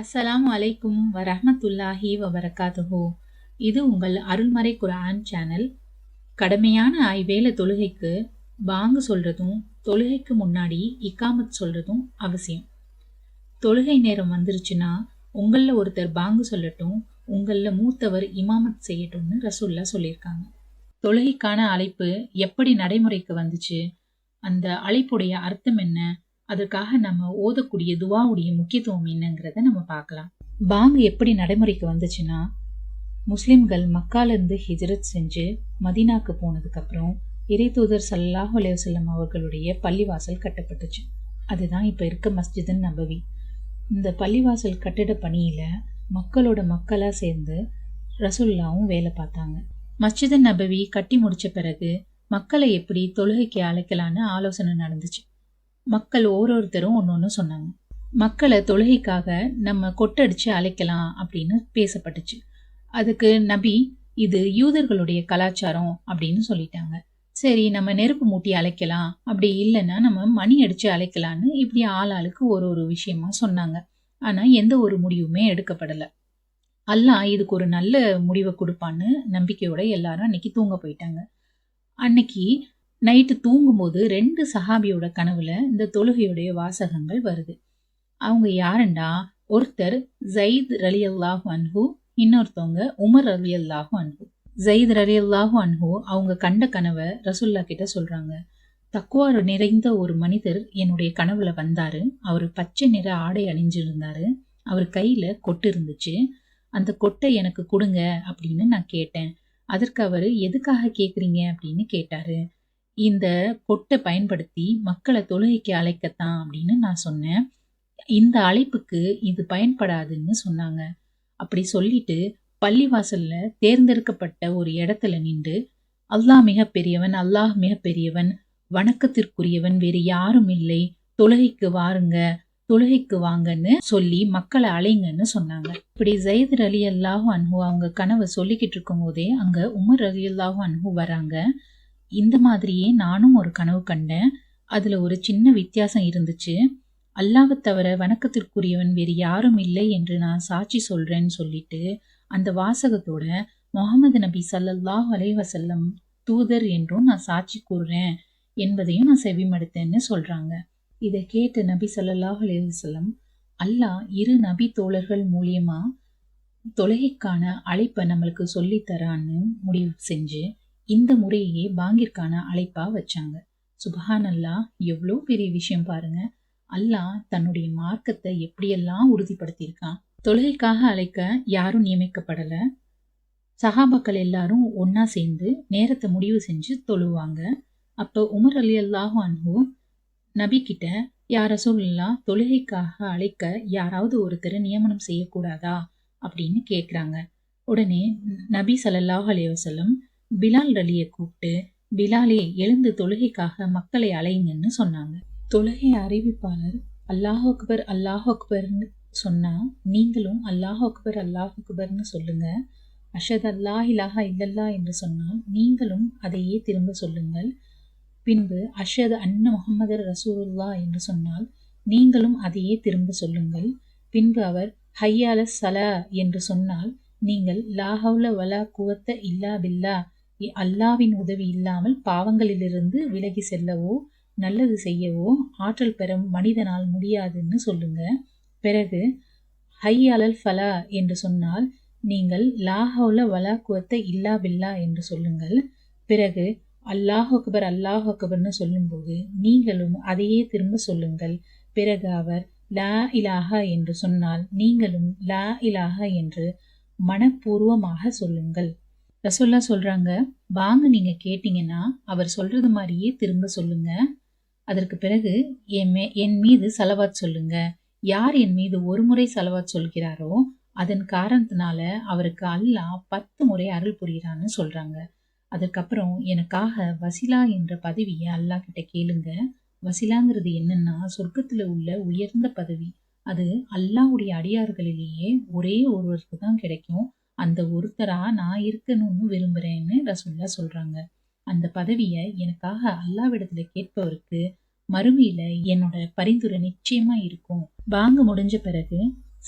அஸ்ஸலாம் அலைக்கும் வரஹ்மத்துல்லாஹி வபரகாத்துஹு. இது உங்கள் அருள்மறை குரான் சேனல். கடமையான ஐவேளை தொழுகைக்கு பாங்கு சொல்கிறதும் தொழுகைக்கு முன்னாடி இக்காமத் சொல்கிறதும் அவசியம். தொழுகை நேரம் வந்துருச்சுன்னா உங்களில் ஒருத்தர் பாங்கு சொல்லட்டும் உங்களில் மூத்தவர் இமாமத் செய்யட்டும்னு ரசூல்லா சொல்லியிருக்காங்க. தொழுகைக்கான அழைப்பு எப்படி நடைமுறைக்கு வந்துச்சு? அந்த அழைப்புடைய அர்த்தம் என்ன? அதற்காக நம்ம ஓதக்கூடிய துவாவுடைய முக்கியத்துவம் என்னங்கிறத நம்ம பார்க்கலாம். பாங்கு எப்படி நடைமுறைக்கு வந்துச்சுன்னா முஸ்லிம்கள் மக்காலிருந்து ஹிஜ்ரத் செஞ்சு மதீனாக்கு போனதுக்கப்புறம் இறைதூதர் சல்லாஹ் அலைவசல்லம் அவர்களுடைய பள்ளிவாசல் கட்டப்பட்டுச்சு. அதுதான் இப்போ இருக்க மஸ்ஜிதன் நபவி. இந்த பள்ளிவாசல் கட்டிட பணியில் மக்களோட மக்களாக சேர்ந்து ரசுல்லாவும் வேலை பார்த்தாங்க. மஸ்ஜிதன் நபவி கட்டி முடித்த பிறகு மக்களை எப்படி தொழுகைக்கு அழைக்கலான்னு ஆலோசனை நடந்துச்சு. மக்கள் ஒவ்வொருத்தரும் ஒன்று ஒன்று சொன்னாங்க. மக்களை தொழுகைக்காக நம்ம கொட்டடிச்சு அழைக்கலாம் அப்படின்னு பேசப்பட்டுச்சு. அதுக்கு நபி இது யூதர்களுடைய கலாச்சாரம் அப்படின்னு சொல்லிட்டாங்க. சரி நம்ம நெருப்பு மூட்டி அழைக்கலாம். அப்படி இல்லைன்னா நம்ம மணி அடித்து அழைக்கலான்னு இப்படி ஆளாளுக்கு ஒரு ஒரு விஷயமா சொன்னாங்க. ஆனால் எந்த ஒரு முடிவுமே எடுக்கப்படலை. அல்லாஹ் இதுக்கு ஒரு நல்ல முடிவை கொடுப்பான்னு நம்பிக்கையோட எல்லாரும் அன்னைக்கு தூங்க போயிட்டாங்க. அன்னைக்கு நைட்டு தூங்கும்போது ரெண்டு சஹாபியோட கனவுல இந்த தொழுகையுடைய வாசகங்கள் வருது. அவங்க யாருண்டா? ஒருத்தர் ஜயித் ரலி அல்லாஹு அன்ஹூ இன்னொருத்தவங்க உமர் ரலி அல்லாஹு அன்ஹு. ஜயித் ரலி அல்லாஹு அன்ஹூ அவங்க கண்ட கனவை ரசுல்லா கிட்ட சொல்றாங்க. தக்குவா நிறைந்த ஒரு மனிதர் என்னுடைய கனவுல வந்தாரு. அவர் பச்சை நிற ஆடை அணிஞ்சிருந்தாரு. அவர் கையில கொட்டு இருந்துச்சு. அந்த கொட்டை எனக்கு கொடுங்க அப்படின்னு நான் கேட்டேன். அதற்கு அவர் எதுக்காக கேட்குறீங்க அப்படின்னு கேட்டாரு. இந்த கொட்டை பயன்படுத்தி மக்களை தொழுகைக்கு அழைக்கத்தான் அப்படின்னு நான் சொன்னேன். இந்த அழைப்புக்கு இது பயன்படாதுன்னு சொன்னாங்க. அப்படி சொல்லிட்டு பள்ளிவாசல்ல தேர்ந்தெடுக்கப்பட்ட ஒரு இடத்துல நின்று அல்லாஹ் மிக பெரியவன் அல்லாஹ் மிக பெரியவன் வணக்கத்திற்குரியவன் வேறு யாரும் இல்லை தொழுகைக்கு வாருங்க தொழுகைக்கு வாங்கன்னு சொல்லி மக்களை அலைங்கன்னு சொன்னாங்க. இப்படி ஜெயித் அலி அல்லாஹு அன்ஹு அவங்க கனவை சொல்லிக்கிட்டு இருக்கும் போதே அங்க உமர் அலி அல்லாஹு அன்ஹு வராங்க. இந்த மாதிரியே நானும் ஒரு கனவு கண்டேன். அதில் ஒரு சின்ன வித்தியாசம் இருந்துச்சு. அல்லாவை தவிர வணக்கத்திற்குரியவன் வேறு யாரும் இல்லை என்று நான் சாட்சி சொல்கிறேன்னு சொல்லிட்டு அந்த வாசகத்தோட முகமது நபி சல்லல்லாஹ் அலைவசல்லம் தூதர் என்றும் நான் சாட்சி கூறுறேன் என்பதையும் நான் செவிமடுத்தேன்னு சொல்கிறாங்க இதை கேட்ட நபி சல்லல்லாஹ் அலைவசல்லம் அல்லாஹ் இரு நபி தோழர்கள் மூலியமாக தொலகைக்கான அழைப்பை நம்மளுக்கு சொல்லித்தரான்னு முடிவு செஞ்சு இந்த முறையே பாங்கிற்கான அழைப்பா வச்சாங்க. சுபஹான் அல்லாஹ் எவ்வளோ பெரிய விஷயம் பாருங்க. அல்லாஹ் தன்னுடைய மார்க்கத்தை எப்படியெல்லாம் உறுதிப்படுத்தியிருக்கான். தொழுகைக்காக அழைக்க யாரும் நியமிக்கப்படல. சஹாபாக்கள் எல்லாரும் ஒன்னா சேர்ந்து நேரத்தை முடிவு செஞ்சு தொழுவாங்க. அப்போ உமர் அலி அல்லாஹு அன்பு நபி கிட்ட யார சொல்லலாம் தொழுகைக்காக அழைக்க யாராவது ஒருத்தர் நியமனம் செய்யக்கூடாதா? அப்படின்னு கேட்குறாங்க உடனே நபி சல்லல்லாஹ் அலைவசல்லம் பிலால் அலியை கூப்பிட்டு பிலாலே எழுந்து தொழுகைக்காக மக்களை அலையுங்கன்னு சொன்னாங்க. தொழுகை அறிவிப்பாளர் அல்லாஹ் அக்பர் அல்லாஹ் அக்பர்னு சொன்னால் நீங்களும் அல்லாஹ் அக்பர் அல்லாஹ் அக்பர்னு சொல்லுங்க. அஷத் அல்லாஹ் இலாஹா இல்லல்லா என்று சொன்னால் நீங்களும் அதையே திரும்ப சொல்லுங்கள். பின்பு அஷத் அன்ன முகமது ரசூலுல்லா என்று சொன்னால் நீங்களும் அதையே திரும்ப சொல்லுங்கள். பின்பு அவர் ஹையால சலா என்று சொன்னால் நீங்கள் லாஹவுல வலா குவத்த இல்லா பில்லா அல்லாவின் உதவி இல்லாமல் பாவங்களிலிருந்து விலகி செல்லவோ நல்லது செய்யவோ ஆற்றல் பெற மனிதனால் முடியாதுன்னு சொல்லுங்க. பிறகு ஹை அலல் ஃபலா என்று சொன்னால் நீங்கள் லாஹவுல வலா குவத்த இல்லா பில்லா என்று சொல்லுங்கள். பிறகு அல்லாஹ் அக்பர் அல்லாஹ் அக்பர்னு சொல்லும்போது நீங்களும் அதையே திரும்ப சொல்லுங்கள். பிறகு அவர் லா இலாஹா என்று சொன்னால் நீங்களும் லா இலாஹா என்று மனப்பூர்வமாக சொல்லுங்கள். ரசோல்லா சொல்றாங்க வாங்க நீங்க கேட்டீங்கன்னா அவர் சொல்றது மாதிரியே திரும்ப சொல்லுங்க. அதற்கு பிறகு என் மே என் மீது செலவாத் சொல்லுங்க. யார் என் மீது ஒரு முறை செலவாத் சொல்கிறாரோ அதன் காரணத்தினால அவருக்கு அல்லாஹ் பத்து முறை அருள் புரிகிறான்னு சொல்றாங்க. அதுக்கப்புறம் எனக்காக வசிலா என்ற பதவியை அல்லாஹ் கிட்ட கேளுங்க. வசிலாங்கிறது என்னன்னா சொர்க்கத்துல உள்ள உயர்ந்த பதவி. அது அல்லாவுடைய அடியார்களிலேயே ஒரே ஒருவருக்கு தான் கிடைக்கும். அந்த ஒருத்தரா நான் இருக்கணும்னு விரும்புறேன்னு ரசுல்லா சொல்றாங்க. அந்த பதவியை எனக்காக அல்லாவிடத்துல கேட்பவருக்கு மறுமையில என்னோட பரிந்துரை நிச்சயமா இருக்கும். வாங்க முடிஞ்ச பிறகு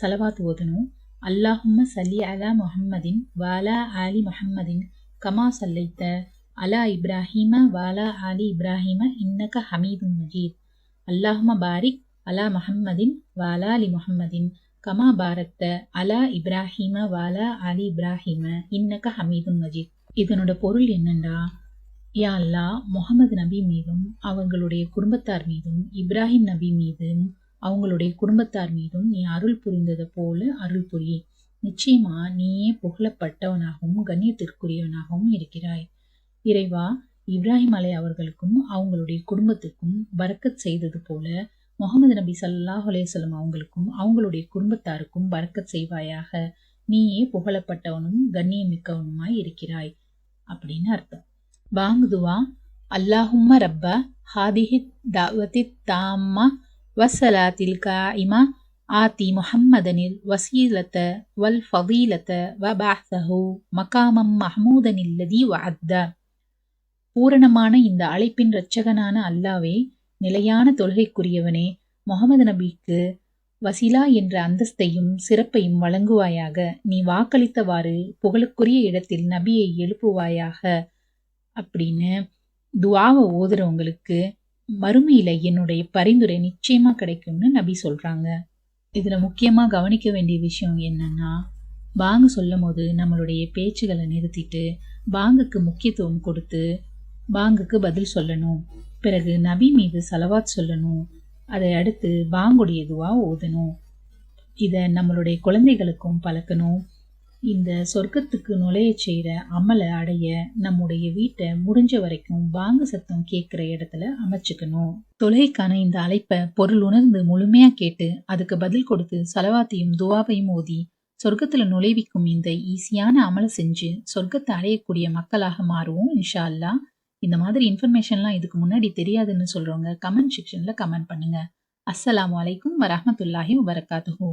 சலவாத் ஓதணும். அல்லாஹும்ம சல்லி அலா முஹம்மதின் வாலா ஆலி முஹம்மதின் கமா சல்லைத்த அலா இப்ராஹிம வாலா ஆலி இப்ராஹிம இன்னக ஹமீதும் மஜீத். அல்லாஹும பாரிக் அலா முஹம்மதின் வாலா அலி முஹம்மதின் கமா அலா இப்ராஹிம வாலா அலி இப்ராஹிம இன்னக்க ஹமீதும் மஜித். இதனோட பொருள் என்னண்டா? யா அல்லாஹ் முகமது நபி மீதும் அவங்களுடைய குடும்பத்தார் மீதும் இப்ராஹிம் நபி மீதும் அவங்களுடைய குடும்பத்தார் மீதும் நீ அருள் புரிந்தது போல அருள் புரி. நிச்சயமா நீயே புகழப்பட்டவனாகவும் கண்ணியத்திற்குரியவனாகவும் இருக்கிறாய். இறைவா இப்ராஹிம் அலை அவர்களுக்கும் அவங்களுடைய குடும்பத்துக்கும் பரக்கத் செய்தது போல முகமது நபி சல்லாஹ் அலேசல்லம் அவங்களுக்கும் அவங்களுடைய குடும்பத்தாருக்கும் பரக்கத் செய்வாயாக நீயே புகழப்பட்டவனும் கண்ணியமிக்கவனுமாய் இருக்கிறாய் அப்படின்னு அர்த்தம். வாங்குதுவா அல்லாஹும்ம ரப்ப ஹாதிஹி தாவதி தாம்மா வசலாத்தில் காயிமா ஆத்தி முஹம்மதனில் வசீலத்த வல் ஃபதீலத்த வபாஹு மகாமம் மஹமூதனில்லதி வஅத்த. பூரணமான இந்த அழைப்பின் இரட்சகனான அல்லாவே நிலையான தொழுகைக்குரியவனே முகமது நபிக்கு வசிலா என்ற அந்தஸ்தையும் சிறப்பையும் வழங்குவாயாக. நீ வாக்களித்தவாறு புகழுக்குரிய இடத்தில் நபியை எழுப்புவாயாக. அப்படின்னு துவாவை ஓதுறவங்களுக்கு மறுமையில் என்னுடைய பரிந்துரை நிச்சயமாக கிடைக்கும்னு நபி சொல்கிறாங்க இதில் முக்கியமாக கவனிக்க வேண்டிய விஷயம் என்னன்னா பாங்கு சொல்லும் போது நம்மளுடைய பேச்சுகளை நிறுத்திட்டு பாங்குக்கு முக்கியத்துவம் கொடுத்து பாங்குக்கு பதில் சொல்லணும். பிறகு நபி மீது சலவாத் சொல்லணும். அதை அடுத்து பாங்குடைய துவா ஓதணும். இதை நம்மளுடைய குழந்தைகளுக்கும் பழக்கணும். இந்த சொர்க்கத்துக்கு நுழைய செய்கிற அமலை அடைய நம்முடைய வீட்டை முடிஞ்ச வரைக்கும் பாங்கு சத்தம் கேட்குற இடத்துல அமைச்சுக்கணும். தொலைக்கான இந்த அழைப்பை பொருள் உணர்ந்து முழுமையாக கேட்டு அதுக்கு பதில் கொடுத்து சலவாத்தையும் துவாவையும் ஓதி சொர்க்கத்தில் நுழைவிக்கும் இந்த ஈஸியான அமலை செஞ்சு சொர்க்கத்தை அடையக்கூடிய மக்களாக மாறுவோம் இன்ஷா அல்லாஹ். இந்த மாதிரி இன்ஃபர்மேஷன்லாம் இதுக்கு முன்னாடி தெரியாதுன்னு சொல்றவங்க கமெண்ட் செக்ஷன்ல கமெண்ட் பண்ணுங்க. அஸ்ஸலாமு அலைக்கும் வரமத்துல்லாஹி வபரகாத்துஹு.